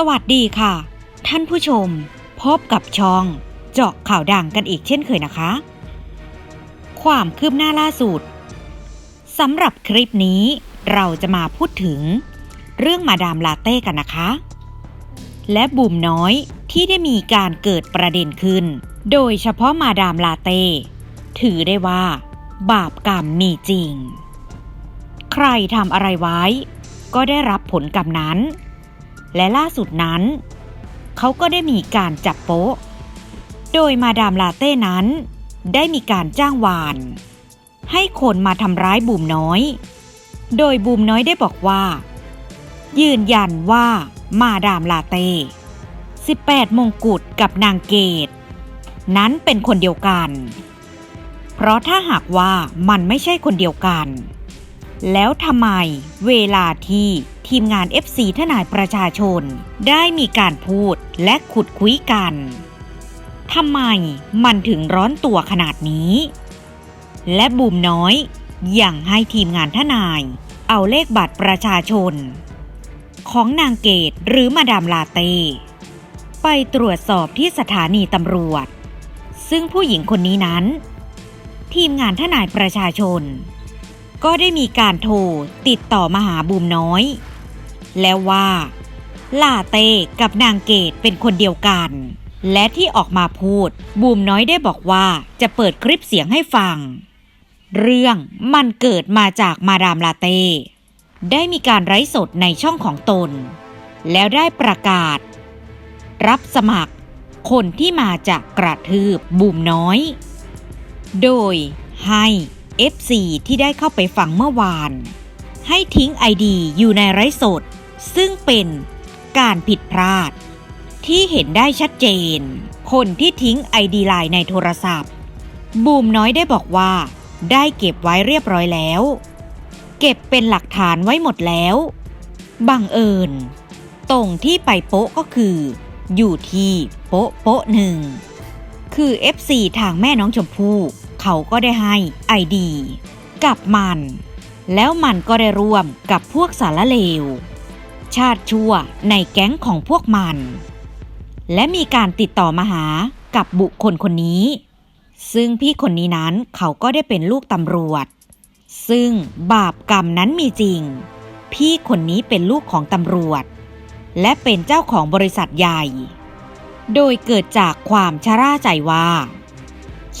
สวัสดีค่ะ ท่านผู้ชม พบกับช่อง เจาะข่าวดังกันอีกเช่นเคยนะคะ ความคืบหน้าล่าสุดสำหรับคลิปนี้เราจะมาพูดถึง เรื่องมาดามลาเต้กันนะคะ และบุ่มน้อยที่ได้มีการเกิดประเด็นขึ้น โดยเฉพาะมาดามลาเต้ถือได้ว่า บาปกรรมมีจริง ใครทำอะไรไว้ ก็ได้รับผลกรรมนั้น และล่าสุดนั้น เขาก็ได้มีการจับโป๊ะ โดยมาดามลาเต้นั้น ได้มีการจ้างวาน ให้คนมาทำร้ายบูมน้อย โดยบูมน้อยได้บอกว่า ยืนยันว่ามาดามลาเต้ 18 มงกุฎกับนางเกต นั้นเป็นคนเดียวกัน เพราะถ้าหากว่ามันไม่ใช่คนเดียวกัน แล้วทำไมเวลาที่ ทีมงาน FC ทนายประชาชน ได้มีการพูดและขุดคุยกันทำไมมันถึงร้อนตัวขนาดนี้ และบูมน้อยอยังให้ทีมงานทนาย เอาเลขบัตรประชาชน ของนางเกตหรือมาดามลาเต้ ไปตรวจสอบที่สถานีตำรวจ ซึ่งผู้หญิงคนนี้นั้น ทีมงานทนายประชาชน ก็ได้มีการโทรติดต่อมาหาบูมน้อย แล้วว่า ลาเต้กับนางเกตเป็นคนเดียวกัน และที่ออกมาพูด บูมน้อยได้บอกว่าจะเปิดคลิปเสียงให้ฟัง เรื่องมันเกิดมาจากมาดามลาเต้ได้มีการไร้สดในช่องของตน แล้วได้ประกาศ รับสมัครคนที่มาจากกระทืบบูมน้อย โดยให้ FC ที่ได้เข้าไปฟังเมื่อวาน ให้ทิ้ง ID อยู่ในไร้สด ซึ่งเป็นการผิดพลาด ที่เห็นได้ชัดเจน คนที่ทิ้ง ID ไลน์ในโทรศัพท์ บูมน้อยได้บอกว่า ได้เก็บไว้เรียบร้อยแล้ว เก็บเป็นหลักฐานไว้หมดแล้ว บังเอิญ ตรงที่ไปโป๊ะก็คือ อยู่ที่โป๊ะโป๊ะหนึ่งคือ FC ทางแม่น้องชมพู่เขาก็ได้ให้ไอดี กับมัน แล้วมันก็ได้ร่วมกับพวกสารเลว ชาติชั่วในแก๊งของพวกมัน และมีการติดต่อมาหากับบุคคลคนนี้ ซึ่งพี่คนนี้นั้นเขาก็ได้เป็นลูกตำรวจ ซึ่งบาปกรรมนั้นมีจริง พี่คนนี้เป็นลูกของตำรวจ และเป็นเจ้าของบริษัทใหญ่ โดยเกิดจากความชะล่าใจว่า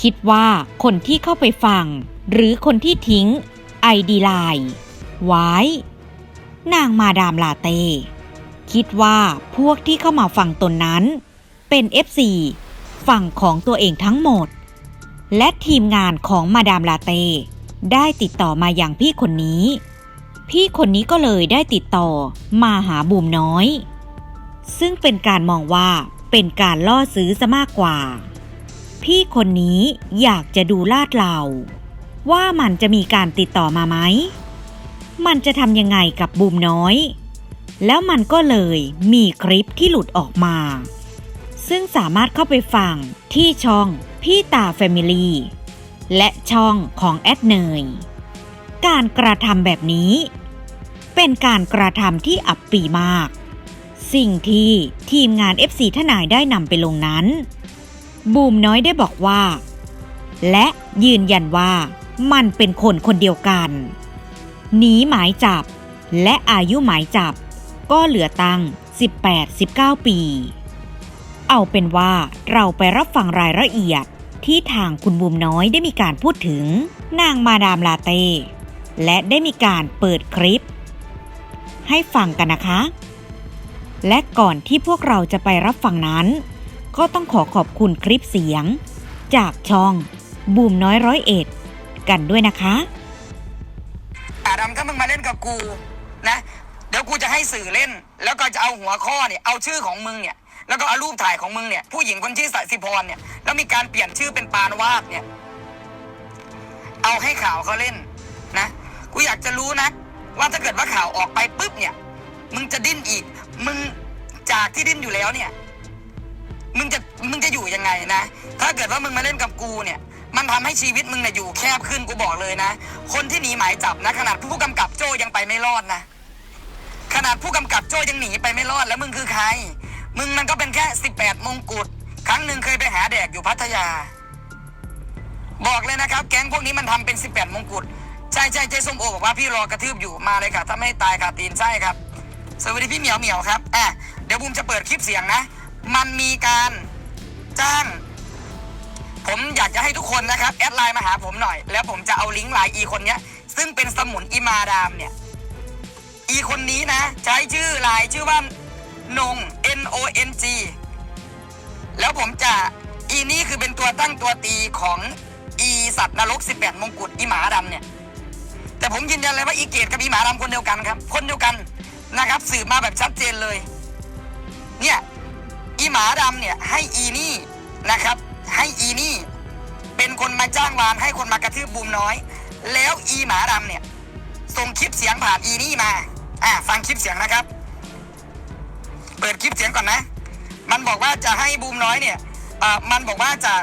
คิดว่าคนที่เข้าไปฟัง หรือคนที่ทิ้งไอดีไลน์ไว้ นางมาดามลาเต้ คิดว่าพวกที่เข้ามาฟังตนนั้น เป็น FC ฝั่งของตัวเองทั้งหมด และทีมงานของมาดามลาเต้ได้ติดต่อมาอย่างพี่คนนี้ พี่คนนี้ก็เลยได้ติดต่อมาหาบูมน้อย ซึ่งเป็นการมองว่าเป็นการล่อซื้อซะมากกว่า พี่คนนี้อยากจะดูลาดเราว่ามันจะมีการติดต่อมาไหม มันจะทำยังไงกับบูมน้อย แล้วมันก็เลยมีคลิปที่หลุดออกมา ซึ่งสามารถเข้าไปฟังที่ช่องพี่ตาแฟมิลี่และช่องของแอดเนย การกระทำแบบนี้ เป็นการกระทำที่อับปีมาก สิ่งที่ทีมงาน FC ทนายได้นำไปลงนั้น บูมน้อยได้บอกว่า และยืนยันว่ามันเป็นคนคนเดียวกัน หนีหมายจับ และอายุหมายจับ ก็เหลือตั้ง 18-19 ปี เอาเป็นว่าเราไปรับฟังรายละเอียดที่ทางคุณบูมน้อยได้มีการพูดถึง นางมาดามลาเต้ และได้มีการเปิดคลิป ให้ฟังกันนะคะ และก่อนที่พวกเราจะไปรับฟังนั้น ก็ต้องขอขอบคุณคลิปเสียง จากช่องบูมน้อยร้อยเอ็ด กันด้วยนะคะ มึงมาเล่นกับกูนะ เดี๋ยวกูจะให้สื่อเล่น แล้วก็จะเอาหัวข้อเนี่ยเอาชื่อของมึงเนี่ยแล้วก็เอารูปถ่ายของมึงเนี่ยผู้หญิงคนชื่อสสิพรเนี่ยแล้วมีการเปลี่ยนชื่อเป็นปานวาดเนี่ย เอาให้ข่าวเขาเล่นนะกูอยากจะรู้นะ ว่าถ้าเกิดว่าข่าวออกไปปุ๊บเนี่ย มึงจะดิ้นอีก มึงจากที่ดิ้นอยู่แล้วเนี่ย มึงจะมึงจะอยู่ยังไงนะ ถ้าเกิดว่ามึงมาเล่นกับกูเนี่ย มันทำให้ชีวิตมึงเนี่ยอยู่แคบขึ้นกูบอกเลยนะ คนที่หนีหมายจับนะขนาดผู้กำกับโจยังไปไม่รอดนะ ขนาดผู้กำกับโจยังหนีไปไม่รอดแล้วมึงคือใคร มึงมันก็เป็นแค่18มงกุฎครั้งหนึ่งเคยไปหาแดกอยู่พัทยา บอกเลยนะครับ แก๊งพวกนี้มันทำเป็น18มงกุฎใช่ใช่เจส้มโอบอกว่าพี่รอกระทืบอยู่มาเลยค่ะถ้าไม่ตายค่ะตีนใช่ครับสวัสดีพี่เหมียวเหมียวครับอะเดี๋ยวบูมจะเปิดคลิปเสียงนะ มันมีการจ้าง ผมอยากจะให้ทุกคนนะครับ แอดไลน์มาหาผมหน่อย แล้วผมจะเอาลิงก์ไลน์อีคนเนี้ย ซึ่งเป็นสมุนอิมาดามเนี่ย อีคนนี้นะ ใช้ชื่อไลน์ชื่อว่านง N O N G แล้วผมจะอีนี่คือเป็นตัวตั้งตัวตีของอีสัตว์นรก 18 มงกุฎอีหมาดำเนี่ย แต่ผมยืนยันเลยว่าอีเกตกับอีหมาดำคนเดียวกันครับ คนเดียวกันนะครับ สืบมาแบบชัดเจนเลย เนี่ย อีหมาดำเนี่ยให้อีนี่นะครับ ให้อีนี่ เป็นคนมาจ้างวานให้คนมากระทืบบูมน้อย แล้วอีหมาดำเนี่ยส่งคลิปเสียงผ่านอีนี่มาอะฟังคลิปเสียงนะครับ เปิดคลิปเสียงก่อนนะ มันบอกว่าจะให้บูมน้อยเนี่ยอ่ามันบอกว่าจะ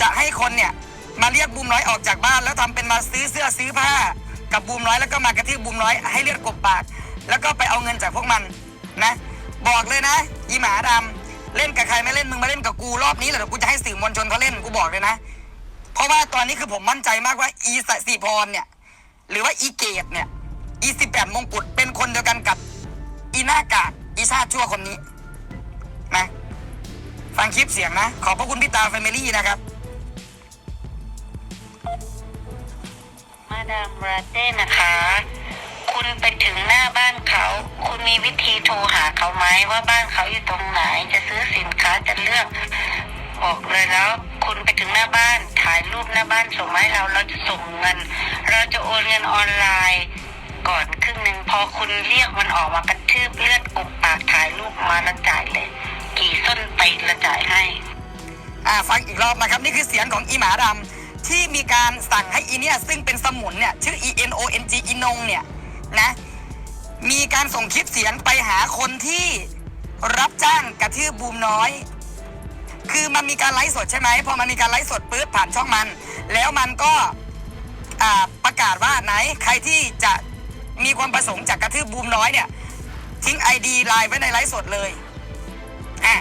จะให้คนเนี่ยมาเรียกบูมน้อยออกจากบ้าน แล้วทำเป็นมาซื้อเสื้อซื้อผ้า กับบูมน้อยแล้วก็มากระทืบบูมน้อยให้เลือดกบปาก แล้วก็ไปเอาเงินจากพวกมันนะ บอกเลยนะอีหมาดำเล่นกับใครไม่เล่นมึงมาเล่นกับกูรอบนี้แหละเดี๋ยวกูจะให้สื่อมวลชนเขาเล่นกูบอกเลยนะ เพราะว่าตอนนี้คือผมมั่นใจมากว่าอีสสิพรเนี่ย หรือว่าอีเกตเนี่ยอีสิบแปดมงกุฎเป็นคนเดียวกันกับอีหน้ากากอีชาติชั่วคนนี้นะฟังคลิปเสียงนะ ขอบพระคุณพี่ตาแฟมิลี่นะครับ มาดามราเต้นะคะ คุณไป ถึงหน้าบ้านเขา คุณมีวิธีโทรหาเขาไหมว่าบ้านเขาอยู่ตรงไหน จะซื้อสินค้าจะเลือกบอกเลยแล้ว คุณไปถึงหน้าบ้านถ่ายรูปหน้าบ้านส่งมาให้เราเราจะส่งเงิน เราจะโอนเงินออนไลน์ ก่อนครึ่งหนึ่งพอคุณเรียกมันออกมากระทืบเลือดกบปากถ่ายรูปมาแล้วจ่ายเลย กี่ส้นตีนละจ่ายให้ อ่าฟังอีกรอบนะครับ นี่คือเสียงของอีหมาดำที่มีการสั่งให้อีเนี่ยซึ่งเป็นสมุนเนี่ยชื่อ E N O N G อีนงเนี่ยนะ มีการส่งคลิปเสียงไปหาคนที่รับจ้างกระทืบบูมน้อย คือมันมีการไลฟ์สดใช่ไหมพอมันมีการไลฟ์สดปื๊ดผ่านช่องมัน แล้วมันก็ประกาศว่าไหนใครที่จะมีความประสงค์จากกระทืบบูมน้อยเนี่ย ทิ้งไอดีไลน์ไว้ในไลฟ์สดเลยอะ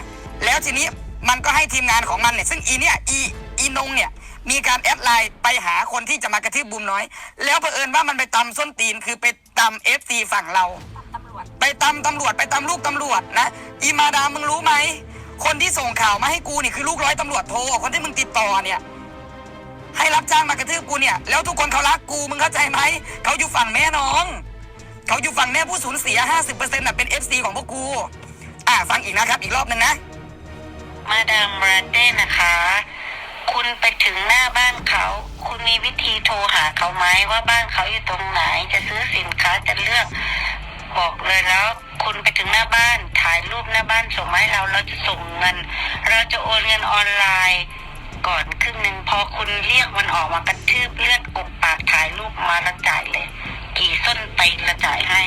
แล้วทีนี้มันก็ให้ทีมงานของมันเนี่ย ซึ่งอีเนี่ยอีอีนงเนี่ย มีการแอดไลน์ไปหาคนที่จะมากระทืบบูมน้อย แล้วเผอิญว่ามันไปตำส้นตีนคือไปตำเอฟซีฝั่งเรา ไปตำตำรวจไปตำลูกตำรวจนะ อีมาดามมึงรู้ไหม คนที่ส่งข่าวมาให้กูนี่คือลูกร้อยตำรวจโทรคนที่มึงติดต่อเนี่ย ให้รับจ้างมากระทืบกูเนี่ย แล้วทุกคนเขารักกูมึงเข้าใจไหมเขาอยู่ฝั่งแม่น้อง เขาอยู่ฝั่งแม่ผู้สูญเสีย 50%น่ะเป็น FC ของพวกกู อ่าฟังอีกนะครับ อีกรอบหนึ่งนะ มาดามราเต้นะคะ คุณไปถึงหน้าบ้านเขา คุณมีวิธีโทรหาเขาไหมว่าบ้านเขาอยู่ตรงไหน จะซื้อสินค้าจะเลือกบอกเลยแล้ว คุณไปถึงหน้าบ้านถ่ายรูปหน้าบ้านส่งมาให้เราเราจะส่งเงิน เราจะโอนเงินออนไลน์ ก่อนครึ่งหนึ่งพอคุณเรียกมันออกมากระทืบเลือดกบปากถ่ายรูปมาแล้วจ่ายเลย กี่ส้นตีนละจ่ายให้